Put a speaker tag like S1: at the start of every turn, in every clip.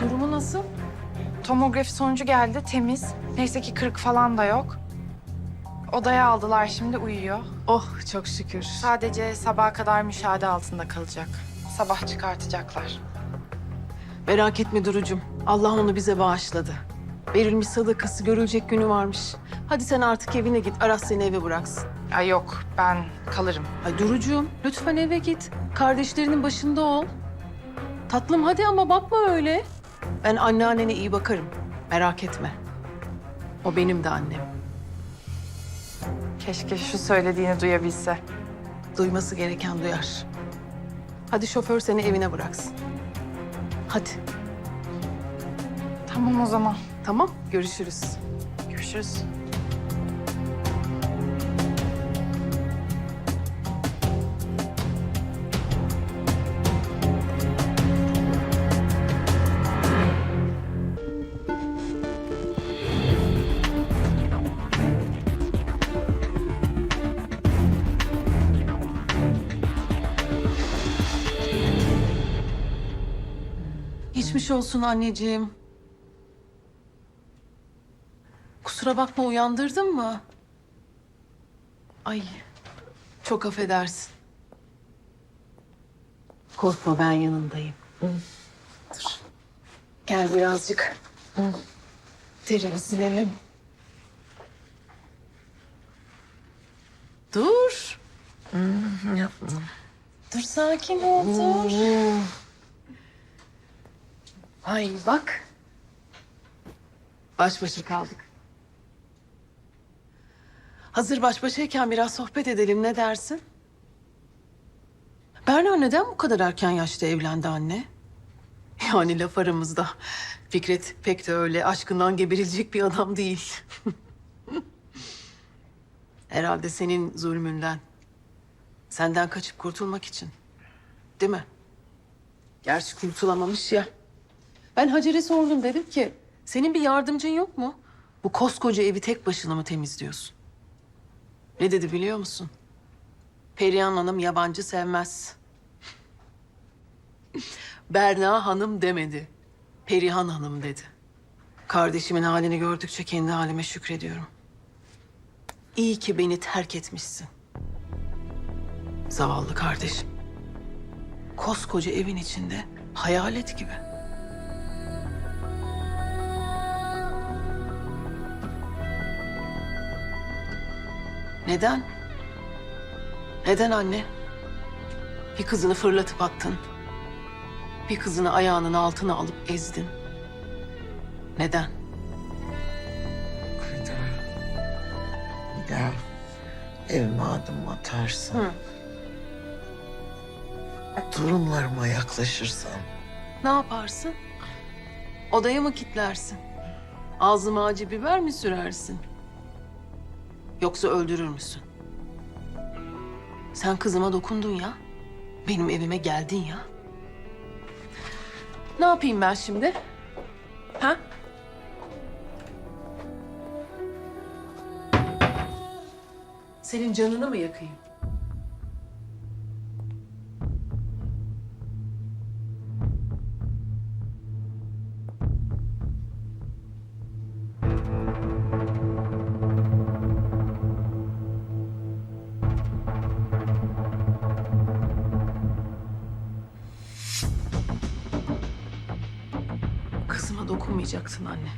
S1: Durumu nasıl?
S2: Tomografi sonucu geldi, temiz. Neyse ki kırık falan da yok. Odaya aldılar şimdi uyuyor.
S1: Oh çok şükür.
S2: Sadece sabaha kadar müşahede altında kalacak. Sabah çıkartacaklar.
S1: Merak etme Duru'cum. Allah onu bize bağışladı. Verilmiş sadakası görülecek günü varmış. Hadi sen artık evine git. Aras seni eve bıraksın.
S2: Ay yok, ben kalırım.
S1: Ay Duru'cum lütfen eve git. Kardeşlerinin başında ol. Tatlım hadi ama bakma öyle. Ben anneannene iyi bakarım. Merak etme. O benim de annem.
S2: Keşke şu söylediğini duyabilse.
S1: Duyması gereken duyar. Hadi şoför seni evine bıraksın. Hadi.
S2: Tamam o zaman.
S1: Tamam görüşürüz.
S2: Görüşürüz.
S1: Geçmiş olsun anneciğim. Kusura bakma uyandırdın mı? Ay çok affedersin. Korkma ben yanındayım. Dur. Gel birazcık. Terini silelim. Dur.
S3: Yapma.
S1: Dur sakin ol dur. Ay bak. Baş başa kaldık. Hazır baş başayken biraz sohbet edelim ne dersin? Berna neden bu kadar erken yaşta evlendi anne? Yani laf aramızda. Fikret pek de öyle aşkından geberilecek bir adam değil. Herhalde senin zulmünden. Senden kaçıp kurtulmak için. Değil mi? Gerçi kurtulamamış ya. Ben Hacer'e sordum dedim ki senin bir yardımcın yok mu? Bu koskoca evi tek başına mı temizliyorsun? Ne dedi biliyor musun? Perihan Hanım yabancı sevmez. Berna Hanım demedi. Perihan Hanım dedi. Kardeşimin halini gördükçe kendi halime şükrediyorum. İyi ki beni terk etmişsin. Zavallı kardeşim. Koskoca evin içinde hayalet gibi. Neden? Neden anne? Bir kızını fırlatıp attın. Bir kızını ayağının altına alıp ezdin. Neden?
S3: Daha. Bir daha evime adım atarsam.
S1: Hı.
S3: Torunlarıma.
S1: Ne yaparsın? Odaya mı kilitlersin? Ağzıma acı biber mi sürersin? Yoksa öldürür müsün? Sen kızıma dokundun ya. Benim evime geldin ya. Ne yapayım ben şimdi? Ha? Senin canını mı yakayım? Dokunmayacaksın anne.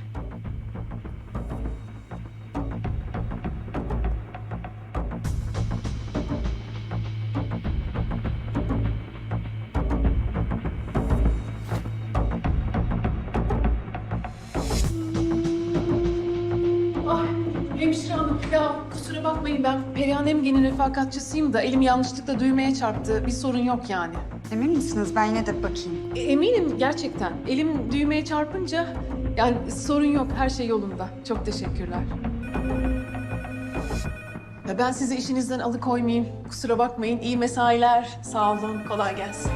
S1: Ah hemşire hanım ya kusura bakmayın ben Perihan Emgen'in refakatçısıyım da elim yanlışlıkla düğmeye çarptı. Bir sorun yok yani.
S4: Emin misiniz? Ben yine de bakayım.
S1: Eminim gerçekten. Elim düğmeye çarpınca yani sorun yok. Her şey yolunda. Çok teşekkürler. Ya ben sizi işinizden alıkoymayayım. Kusura bakmayın. İyi mesailer. Sağ olun. Kolay gelsin.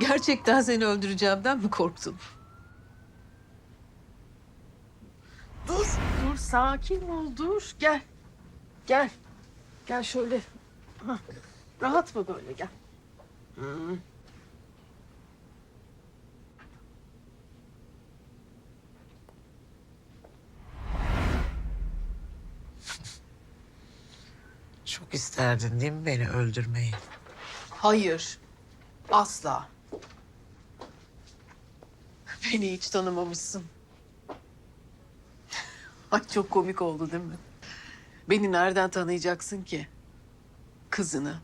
S1: Gerçekten seni öldüreceğimden mi korktun?
S3: Dur.
S1: Dur sakin ol dur gel. Gel. Gel şöyle. Hah. Rahat mı böyle gel. Hı.
S3: Çok isterdin değil mi beni öldürmeyi?
S1: Hayır. Asla. Beni hiç tanımamışsın. Ay çok komik oldu değil mi? Beni nereden tanıyacaksın ki? Kızını.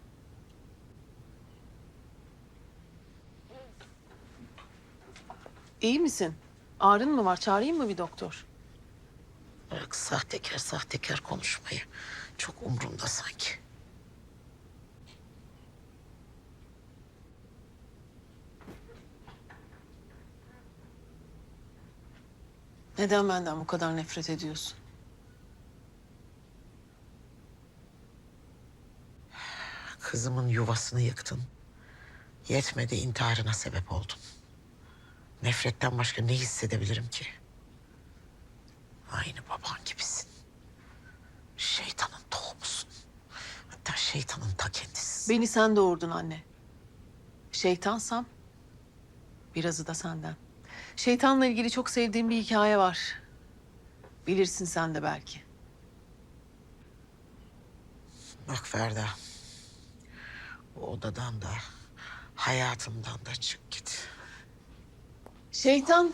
S1: İyi misin? Ağrın mı var? Çağırayım mı bir doktor?
S3: Bırak sahtekar sahtekar konuşmayı. Çok umurumda sanki.
S1: Neden benden bu kadar nefret ediyorsun?
S3: Kızımın yuvasını yıktın. Yetmedi intiharına sebep oldun. Nefretten başka ne hissedebilirim ki? Aynı baban gibisin. Şeytanın tohumusun. Hatta şeytanın ta kendisisin.
S1: Beni sen doğurdun anne. Şeytansam birazı da senden. Şeytanla ilgili çok sevdiğim bir hikaye var. Bilirsin sen de belki.
S3: Bak Ferda. O odadan da hayatımdan da çık git.
S1: Şeytan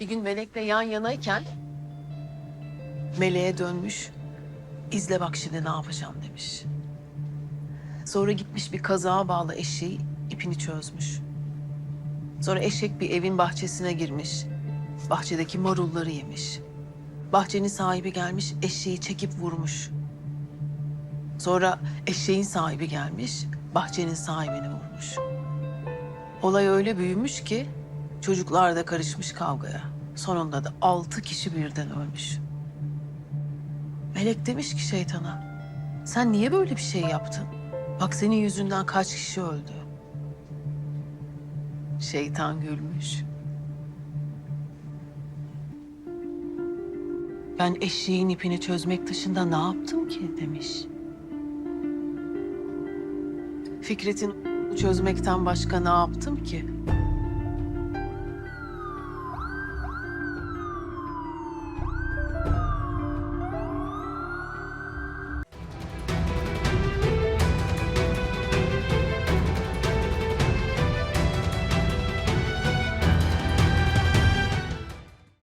S1: bir gün melekle yan yanayken meleğe dönmüş. İzle bak şimdi ne yapacağım demiş. Sonra gitmiş bir kazağa bağlı eşeği ipini çözmüş. Sonra eşek bir evin bahçesine girmiş. Bahçedeki marulları yemiş. Bahçenin sahibi gelmiş eşeği çekip vurmuş. Sonra eşeğin sahibi gelmiş bahçenin sahibini vurmuş. Olay öyle büyümüş ki çocuklar da karışmış kavgaya. Sonunda da altı kişi birden ölmüş. Melek demiş ki şeytana, sen niye böyle bir şey yaptın? Bak senin yüzünden kaç kişi öldü. Şeytan gülmüş. Ben eşeğin ipini çözmek dışında ne yaptım ki demiş. Fikret'in çözmekten başka ne yaptım ki?